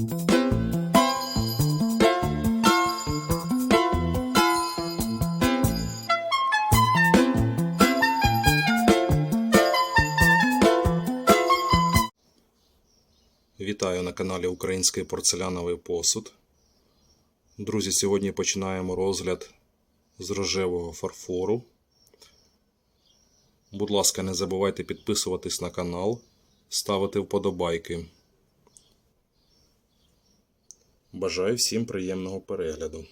Вітаю на каналі Український порцеляновий посуд. Друзі, сьогодні починаємо розгляд з рожевого фарфору. Будь ласка, не забувайте підписуватись на канал, ставити вподобайки. Бажаю всім приємного перегляду.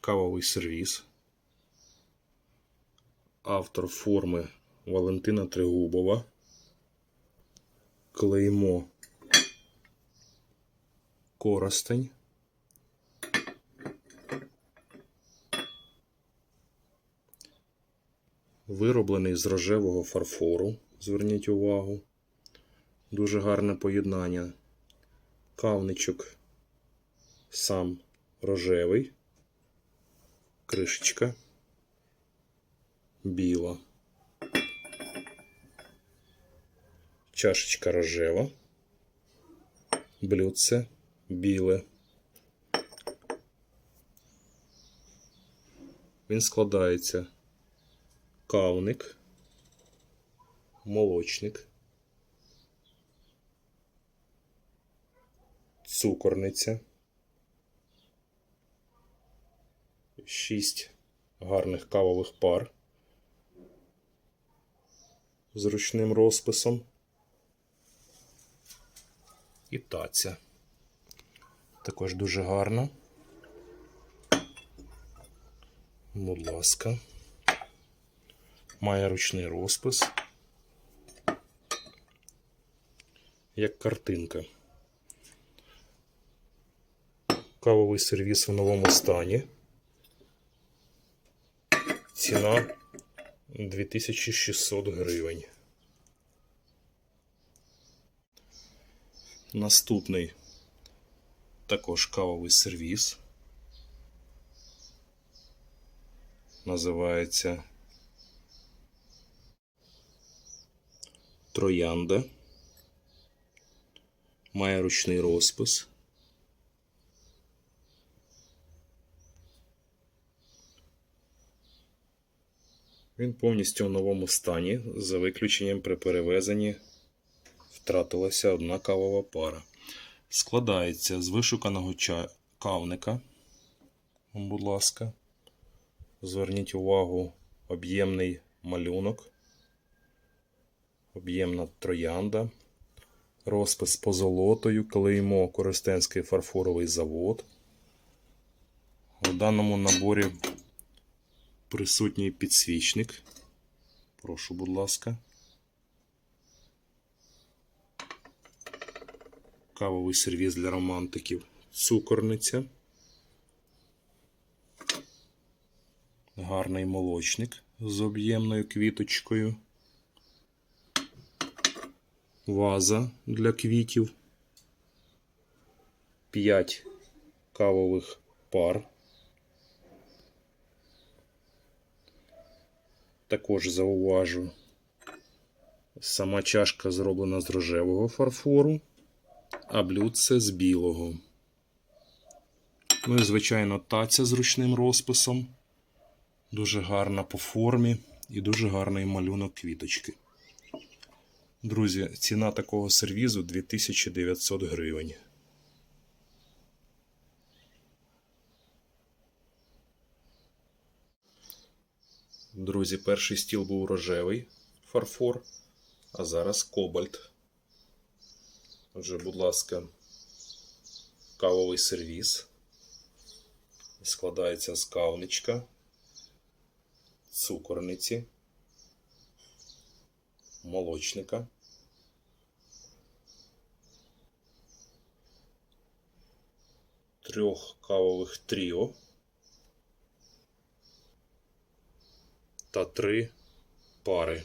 Кавовий сервіс. Автор форми Валентина Тригубова. Клеймо Коростень. Вироблений з рожевого фарфору. Зверніть увагу. Дуже гарне поєднання. Кавничок сам рожевий. Кришечка біла. Чашечка рожева. Блюдце біле. Він складається кавник, молочник, цукорниця, шість гарних кавових пар з ручним розписом і таця. Також дуже гарно. Будь ласка. Має ручний розпис. Як картинка. Кавовий сервіс в новому стані. Ціна 2600 гривень. Наступний також кавовий сервіс. Називається Троянда. Має ручний розпис. Він повністю у новому стані, за виключенням при перевезенні втратилася одна кавова пара. Складається з вишуканого ча... кавника. Будь ласка, зверніть увагу, об'ємний малюнок, об'ємна троянда, розпис позолотою, клеймо Коростенський фарфоровий завод. У даному наборі присутній підсвічник. Прошу, будь ласка. Кавовий сервіс для романтиків. Цукорниця. Гарний молочник з об'ємною квіточкою. Ваза для квітів. 5 кавових пар. Також зауважу, сама чашка зроблена з рожевого фарфору, а блюдце з білого. Ну і, звичайно, таця з ручним розписом. Дуже гарна по формі і дуже гарний малюнок квіточки. Друзі, ціна такого сервізу 2900 гривень. Друзі, перший стіл був рожевий фарфор, а зараз кобальт. Отже, будь ласка, кавовий сервіс. Складається з кавничка, цукорниці, молочника. Трьох кавових тріо. Та три пари.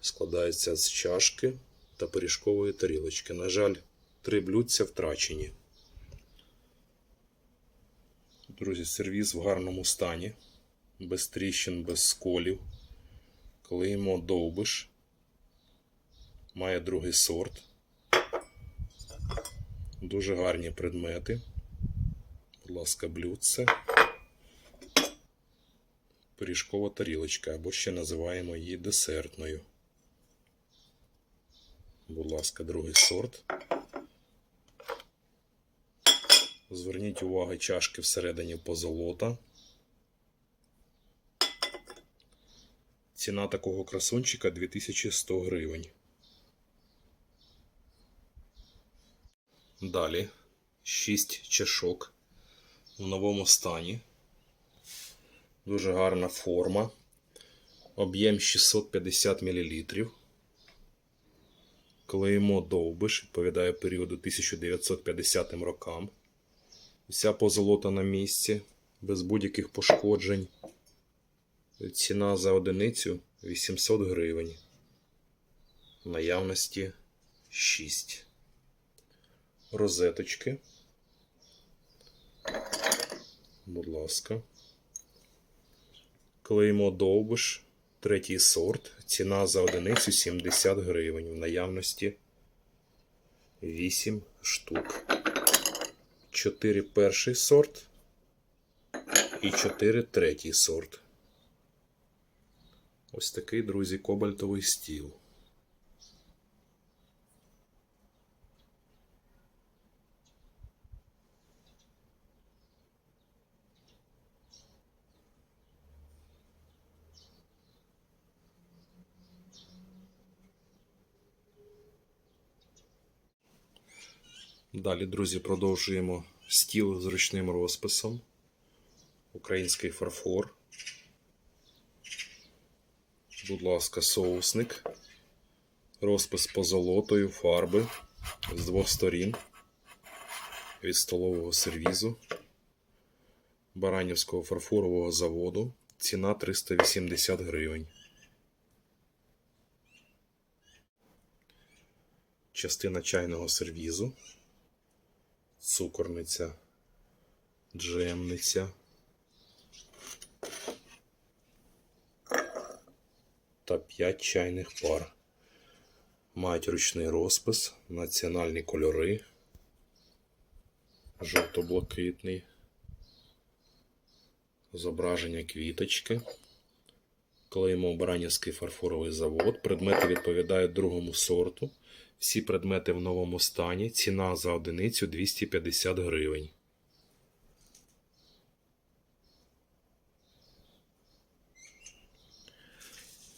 Складається з чашки та пиріжкової тарілочки. На жаль, три блюдця втрачені. Друзі, сервіс в гарному стані, без тріщин, без сколів. Клеїмо довбиш. Має другий сорт. Дуже гарні предмети. Будь ласка, блюдце. Пиріжкова тарілочка, або ще називаємо її десертною. Будь ласка, другий сорт. Зверніть увагу, чашки всередині позолота. Ціна такого красунчика 2100 гривень. Далі 6 чашок в новому стані. Дуже гарна форма. Об'єм 650 мл. Клеймо довбиш, відповідає періоду 1950 рокам. Вся позолота на місці, без будь-яких пошкоджень. Ціна за одиницю 800 гривень. В наявності 6. Розеточки. Будь ласка. Клеймо довбиш. Третій сорт. Ціна за одиницю 70 гривень. В наявності 8 штук. 4 перший сорт і 4 третій сорт. Ось такий, друзі, кобальтовий стіл. Далі, друзі, продовжуємо стіл з ручним розписом. Український фарфор. Будь ласка, соусник. Розпис позолотою, фарби з двох сторін від столового сервізу Баранівського фарфорового заводу. Ціна 380 гривень. Частина чайного сервізу. Цукорниця, джемниця. та 5 чайних пар. Мають ручний розпис, національні кольори, жовто-блакитний, зображення квіточки, клеймо Баранівський фарфоровий завод. Предмети відповідають другому сорту. Всі предмети в новому стані. Ціна за одиницю 250 гривень.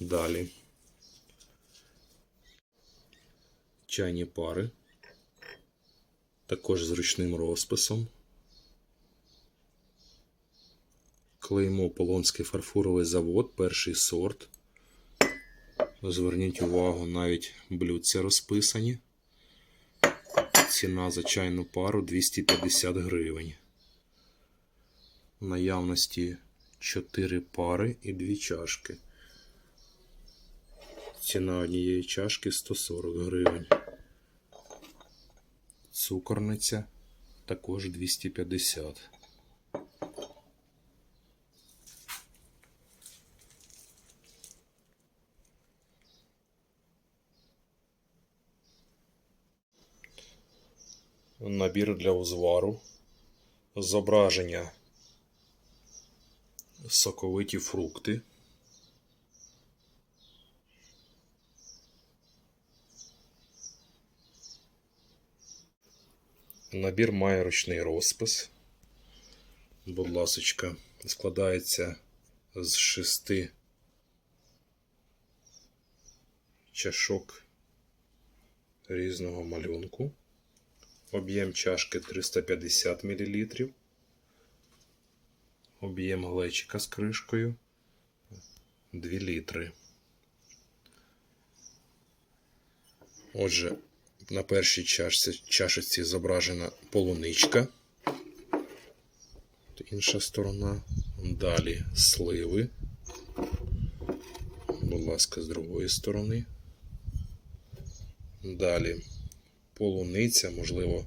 Далі. Чайні пари. Також з ручним розписом. Клеймо Полонський фарфоровий завод, перший сорт. Зверніть увагу, навіть блюдця розписані. Ціна за чайну пару 250 гривень. В наявності 4 пари і 2 чашки. Ціна однієї чашки 140 гривень. Цукорниця також 250. Набір для узвару. Зображення соковиті фрукти. Набір має ручний розпис. Будь ласочка, складається з шести чашок різного малюнку. Об'єм чашки 350 мл. Об'єм глечика з кришкою 2 літри. Отже, на першій чашці, чашечці зображена полуничка. Інша сторона. Далі сливи. Будь ласка, з другої сторони. Далі полуниця, можливо,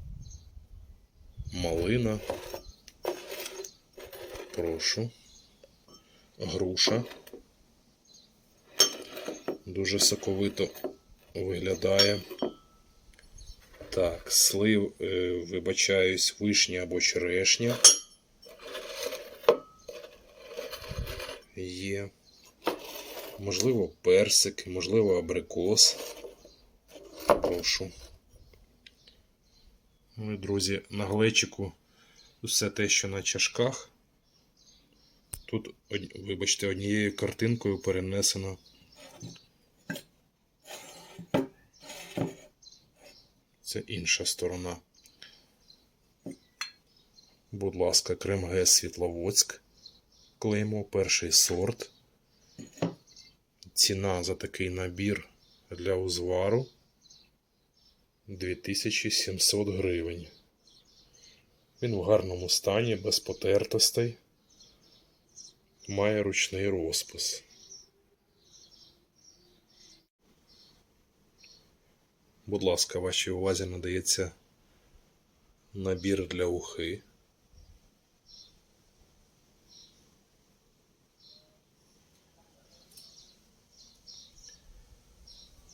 малина. Прошу. Груша. Дуже соковито виглядає. Так, слив, е, вибачаюсь, вишня або черешня. Є. Можливо, персик, можливо, абрикос. Прошу. Ну друзі, на глечику все те, що на чашках. Тут, вибачте, однією картинкою перенесено. Це інша сторона. Будь ласка, Кремгес Світловодськ. Клеймо перший сорт. Ціна за такий набір для узвару 2700 гривень. Він в гарному стані, без потертостей. Має ручний розпис. Будь ласка, вашій увазі надається набір для ухи.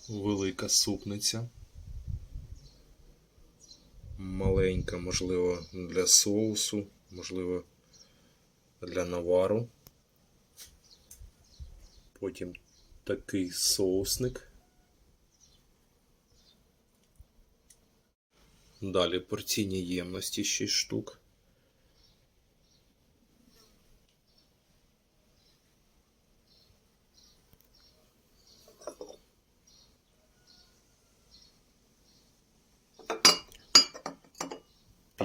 Велика супниця. Маленька, можливо, для соусу, можливо, для навару. Потім такий соусник. Далі порційні ємності 6 штук.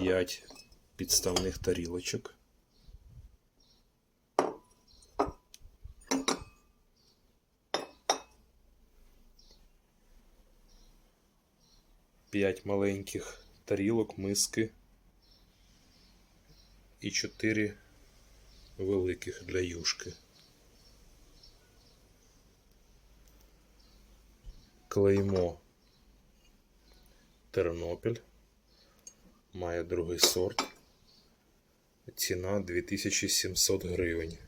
П'ять підставних тарілочок. П'ять маленьких тарілок, миски і чотири великих для юшки. Клеймо Тернопіль. Має другий сорт. Ціна 2700 гривень.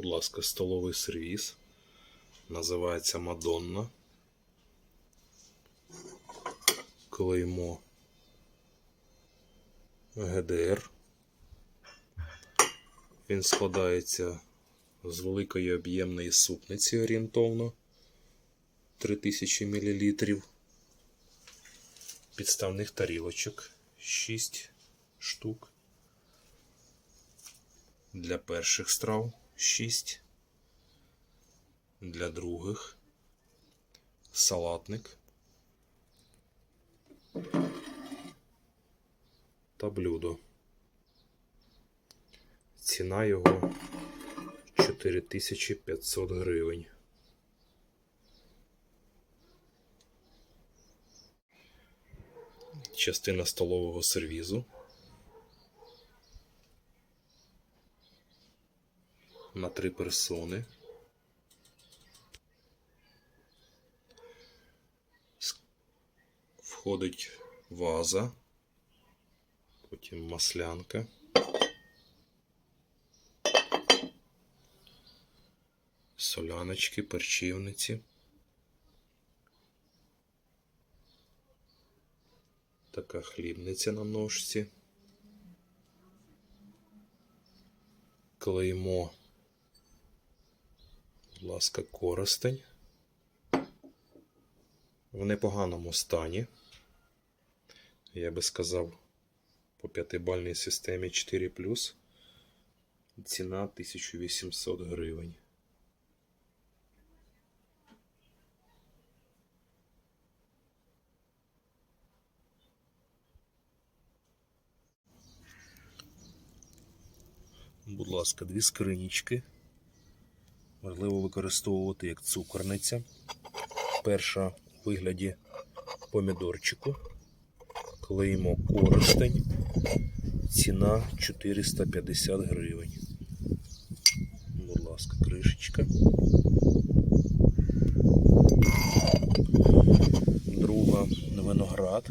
Будь ласка, столовий сервіс. Називається Мадонна. Клеймо ГДР. Він складається з великої об'ємної супниці орієнтовно 3000 мл. Підставних тарілочок 6 штук. Для перших страв 6. Для других салатник та блюдо. Ціна його 4500 гривень. Частина столового сервізу. На три персони. Входить ваза, потім маслянка. Соляночки, перчівниці. Така хлібниця на ножці. Клеймо будь ласка, коростень. В непоганому стані. Я би сказав, по п'ятибальній системі 4 Ціна 1800 гривень. Будь ласка, дві скринічки. Можливо використовувати як цукорниця. Перша вигляді помідорчику. Клеїмо користень. Ціна 450 гривень. Будь ласка, кришечка. Друга виноград.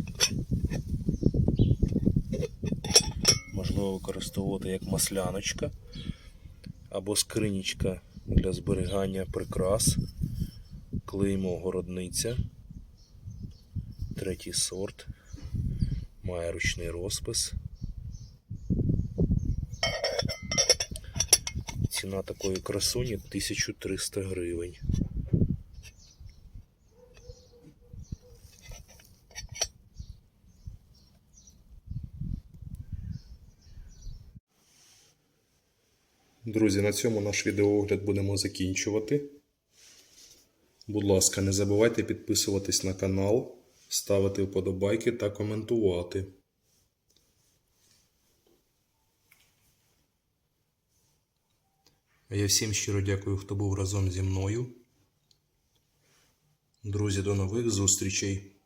Можливо використовувати як масляночка або скринічка для зберігання прикрас. Клеймо городниця. Третій сорт. Має ручний розпис. Ціна такої красуні 1300 гривень. Друзі, на цьому наш відеоогляд будемо закінчувати. Будь ласка, не забувайте підписуватись на канал, ставити вподобайки та коментувати. Я всім щиро дякую, хто був разом зі мною. Друзі, до нових зустрічей!